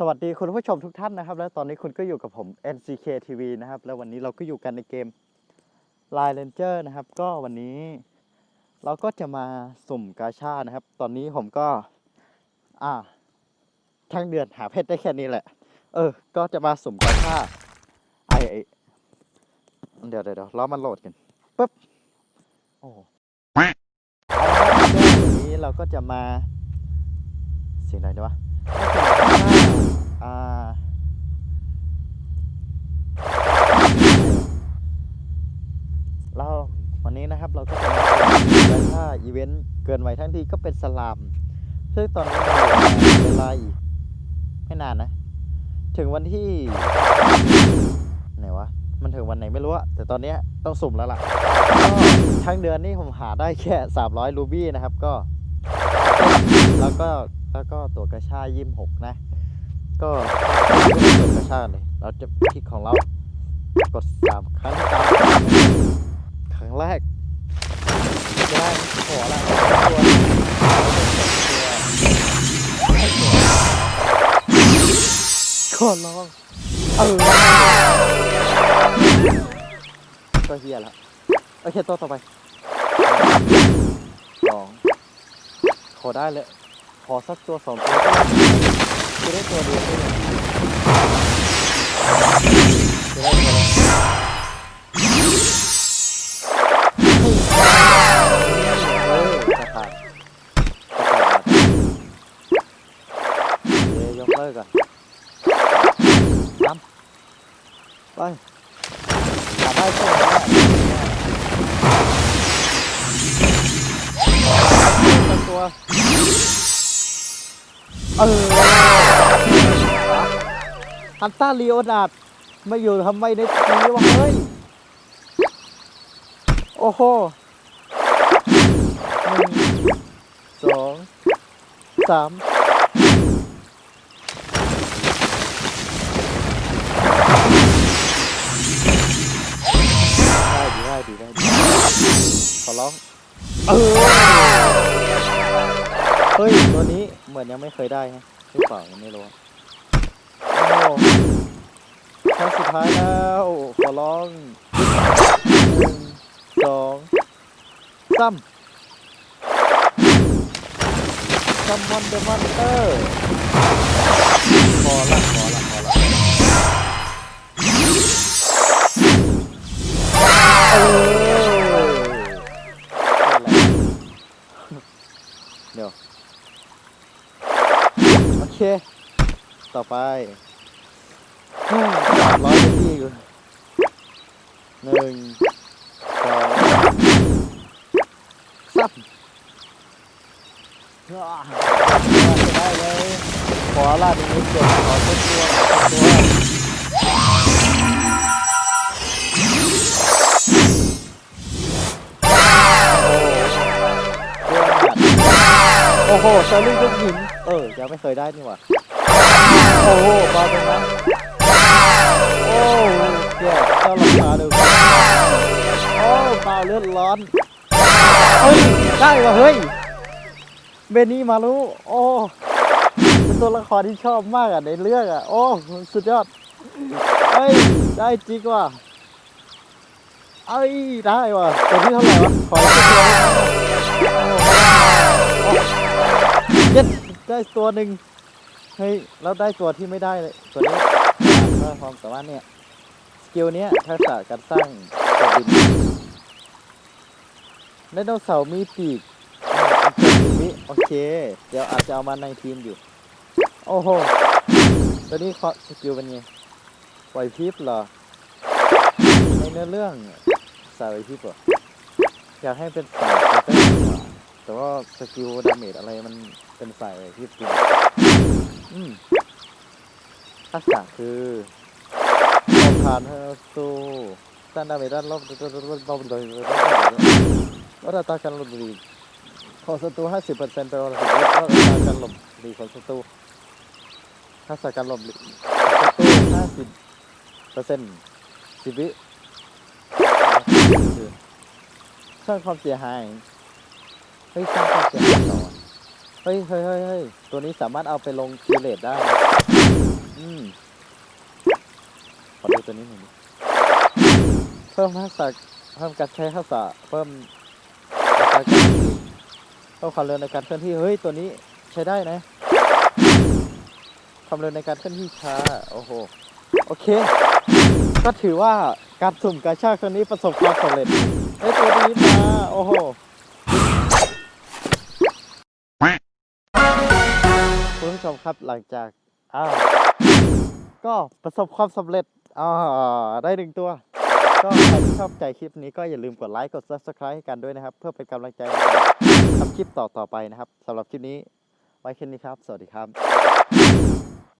สวัสดีคุณผู้ชมทุกท่านนะครับ และตอนนี้คุณก็อยู่กับผม NCK TV นะครับ แล้ววันนี้เราก็อยู่กันในเกม Line Ranger นะครับ ก็วันนี้เราก็จะมาสุ่มกาชานะครับ ตอนนี้ผมก็ อ่า ทั้งเดือนหาเพชรได้แค่นี้แหละ เออ ก็จะมาสุ่มกาชาไอไอเดี๋ยวเดี๋ยวเดี๋ยวรอมันโหลดกันปึ๊บ โอ้โหวันนี้เราก็จะมาเสียงอะไรดีวะ อ่าเราวันนี้นะครับเราก็จะมาเป็นถ้าอีเวนต์เกินไว้ทั้งทีก็เป็นสลาม ซึ่งตอนนี้มันเวลาอีกไม่นานนะ ถึงวันที่ไหนวะ มันถึงวันไหนไม่รู้อะแต่ตอนนี้ต้องสุ่มแล้วล่ะก็ทั้งเดือนนี่ผมหาได้แค่ 300 รูบี้นะครับก็ แล้วก็แล้วก็ตัวกระชายิมหกนะ ก็ตัวกระชาเลย เราจะคลิกของเรา กดสามครั้งตามครั้งแรกได้หัวละตัวขอลองเออตัวเฮียละโอเคตัวต่อไปสองขอได้เลย ขอสักตัวสองตัว จะได้ตัวเดียวก็ได้จะได้ตัวเยกเลิกก่อนน้ำไปหาได้ตัวแล้วตัว เออ ฮันต้าลีโอนาร์ดมาอยู่ทำไมในทีนี้วะเฮ้ย โอ้โหหนึ่งสองสามได้ดีได้ดีได้ดีขอร้อง เออ เฮ้ย ตัวนี้เหมือนยังไม่เคยได้ฮะหรือเปล่ายังไม่รู้โอ้ ครั้งสุดท้ายแล้ว ขอร้องหนึ่งสองสามซัมมอนเดอะมอนเตอร์พอละพอละพอละเออเดี๋ยว โอเค ต่อไป ร้อยที่อยู่หนึ่งสองสามอ่าจะได้เลยขอลาดนี้เจ็บขอตัวตัวตัวโอ้โหเซอร์ลี่ยกหิน เออ ยังไม่เคยได้นี่หว่า โอ้โหบอลตรงนั้น โอ้เดี๋ยวเจ้าราคาดูโอ้เปล่าเลือดร้อน เฮ้ย ได้ว่ะเฮ้ย เบนนี่มารู้ โอ้เป็นตัวละครที่ชอบมากอะในเรื่องอะ โอ้ สุดยอด เฮ้ย ได้จริงว่ะเอ้ย ได้ว่ะตัวที่เท่าไหร่วะ ขอตัวได้ไหมโอ้โหเย็ดได้ตัวหนึ่งเฮ้ย แล้วได้ตัวที่ไม่ได้เลย ตัวนี้ เพิ่มความสามารถเนี่ย สกิลเนี้ยทักษะการสร้างตัวบินไดโนเสาร์มีปีกโอเค เดี๋ยวอาจจะเอามาในทีมอยู่ โอ้โหตัวนี้เคาะสกิลเป็นไงปล่อยพริบเหรอ ในเนื้อเรื่องสายไหวพริบเหรออยากให้เป็นสายแต่แต่ว่าสกิลดาเมจอะไรมันเป็นสายไหวพริบจริงอืม ทักษะคือเราผ่านเฮอร์ซูด้านดาเมด้านรอบรอบรอบรอบรอบวัดอัตราการหลบหลีกของศัตรู50%เป็นวันละสิบวัดอัตราการหลบหลีกของศัตรูทักษะการหลบหลีกศัตรู50%สิบวิคือสร้างความเสียหายเฮ้ยสร้างความเสียหายต่อเฮ้ยเฮ้ยเฮ้ยตัวนี้สามารถเอาไปลงคิเลตได้ อืมขอดูตัวนี้หน่อยดิเพิ่มทักษะเพิ่มการใช้ทักษะเพิ่มการเพิ่มความเร็วในการเคลื่อนที่เฮ้ยตัวนี้ใช้ได้นะความเร็วในการเคลื่อนที่ช้าโอ้โหโอเค ก็ถือว่าการสุ่มกาชาดครั้งนี้ประสบความสำเร็จเฮ้ตัวนี้มาโอ้โหคุณผู้ชมครับหลังจาก อ้าวก็ประสบความสำเร็จอ่าได้หนึ่งตัว ก็ใครที่ชอบใจคลิปนี้ก็อย่าลืมกดไลค์กด subscribe ให้กันด้วยนะครับ เพื่อเป็นกำลังใจในการทำคลิปต่อๆไปนะครับสำหรับคลิปนี้ไว้แค่นี้ครับ สวัสดีครับ